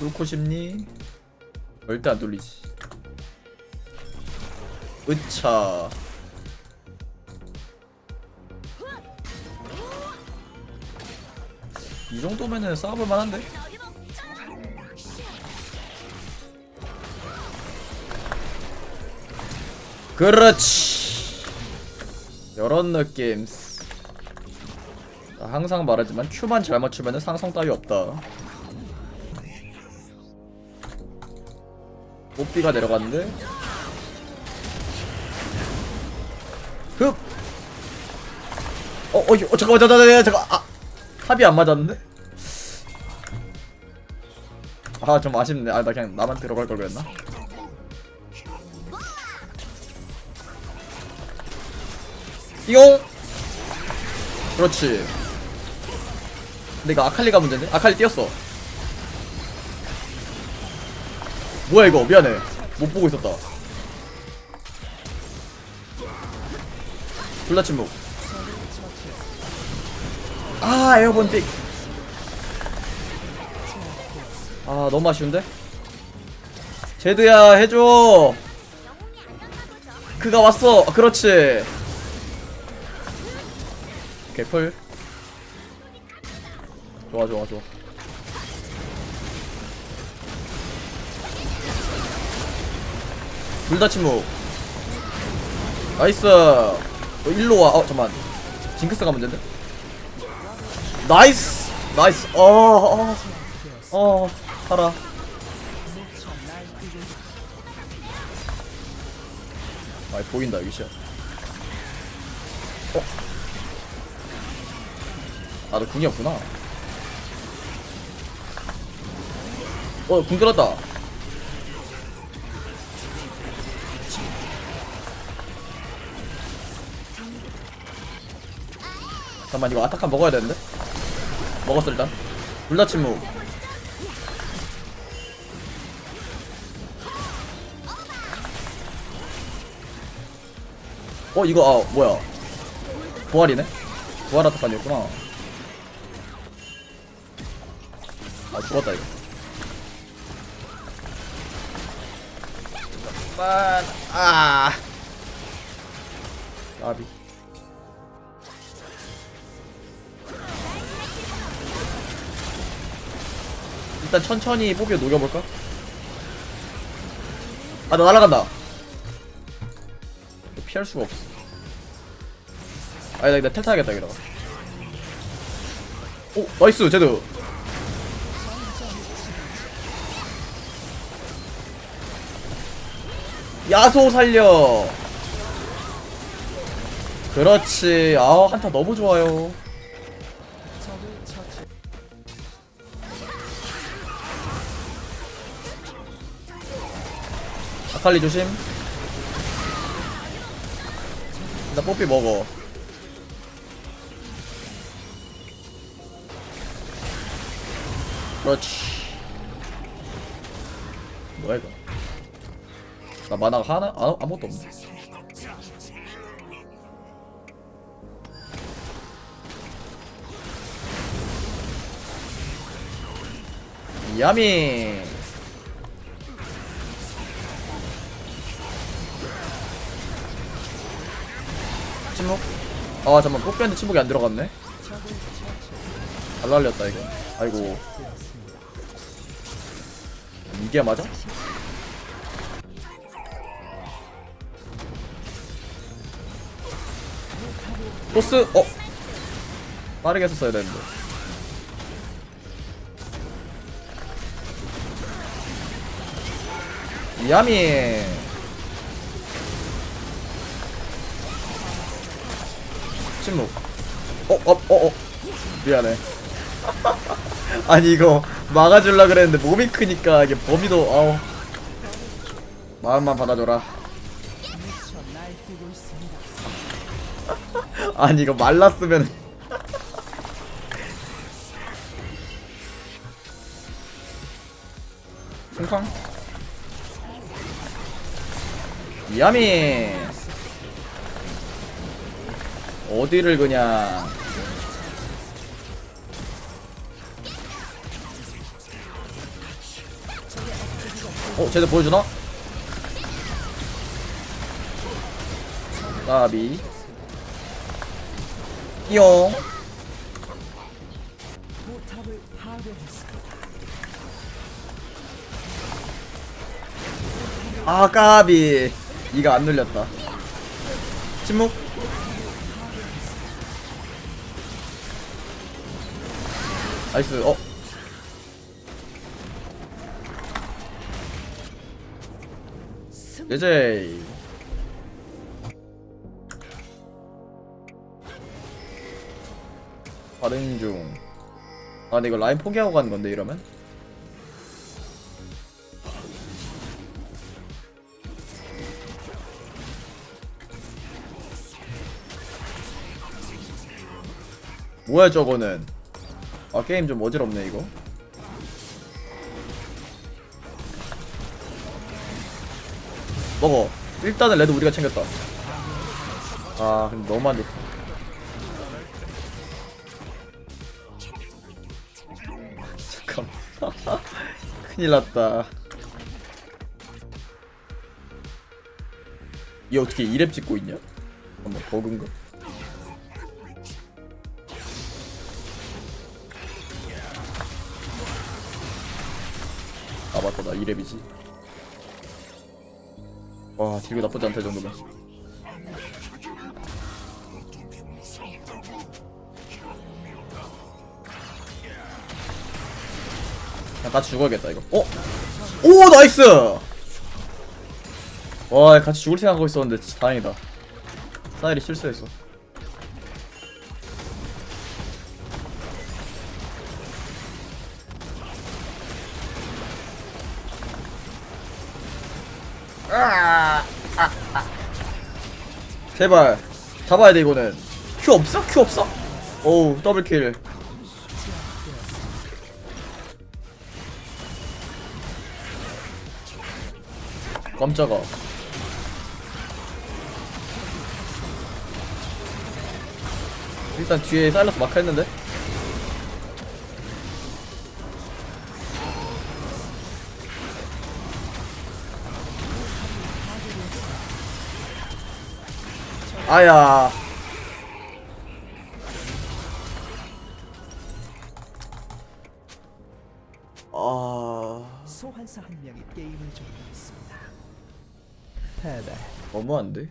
뚫고 싶니? 절대 안 뚫리지. 으차. 이 정도면은 싸워볼 만한데? 그렇지. 이런 느낌 나 항상 말하지만 큐만 잘 맞추면 상성 따위 없다 뽀삐가 내려갔는데 흡 어, 어, 어, 잠깐만, 잠깐만, 잠깐만, 잠깐, 아, 합이 안 맞았는데? 아, 좀 아쉽네. 아, 나 그냥 나만 들어갈 걸 그랬나? 띠용! 그렇지. 근데 이거 아칼리가 문제인데? 아칼리 뛰었어. 뭐야, 이거. 미안해. 못 보고 있었다. 둘다 침묵. 아 에어본 픽. 아 너무 아쉬운데? 제드야 해줘. 그가 왔어. 그렇지. 개풀. 좋아 좋아 좋아. 둘 다 침묵. 나이스. 어, 일로 와. 어 잠만. 징크스가 문제인데? 나이스 나이스 어어 어, 어, 살아 많이 보인다 여기 시야 어? 아너 궁이 없구나 어궁 들었다 잠깐만 이거 아타칸 먹어야 되는데? 먹었어 일단. 둘 다 침묵. 어 이거 아 뭐야. 부활이네? 부활 아타칸이었구나. 아 죽었다 이거. 잠깐만 아. 나비 일단 천천히 뽀비에 녹여볼까? 아 나 날아간다. 피할 수가 없어. 아니 나 이거 텔 타야겠다 여기다가 오 나이스 제드. 야소 살려. 그렇지. 아 한타 너무 좋아요 아칼리 조심. 나 뽀삐 먹어. 그렇지. 뭐야 이거? 나 만화가 하나? 아, 아무것도 없네. 야미 침묵? 아 잠만. 뽀삐한테 침묵이 안 들어갔네. 잘 날렸다 이거. 아이고. 이게 맞아? 토스? 어? 빠르게 했었어야 되는데. 야미 침묵. 어 어 어 어. 미안해. 아니 이거 막아줄라 그랬는데 몸이 크니까 이게 범위도 아우. 마음만 받아줘라. 아니 이거 말랐으면. 쿵쾅 야미 어디를 그냥. 어 쟤들 보여주나? 까비. 띠용. 아 까비. 이가 안 눌렸다. 침묵 나이스 어 예제이 발행 중. 아, 근데 이거 라인 포기하고 가는 건데 이러면? 뭐야 저거는? 아 게임 좀 어지럽네 이거. 먹어. 일단은 레드 우리가 챙겼다. 아 근데 너무 안 좋다. 잠깐. 큰일 났다. 얘 어떻게 2렙 찍고 있냐? 한번 버그인가? 아 맞다 나 2렙이지. 와 딜이 나쁘지 않다 이 정도면. 그냥 같이 죽어야겠다 이거. 어? 오 나이스! 와 같이 죽을 생각하고 있었는데 다행이다. 사일이 실수했어 제발. 잡아야 돼 이거는. 큐 없어? 큐 없어? 오우 더블킬. 깜짝아. 일단 뒤에 사일러스 마크 했는데 아야 아 소환사 한 명이 게임을 종료했습니다. 패배. 너무한데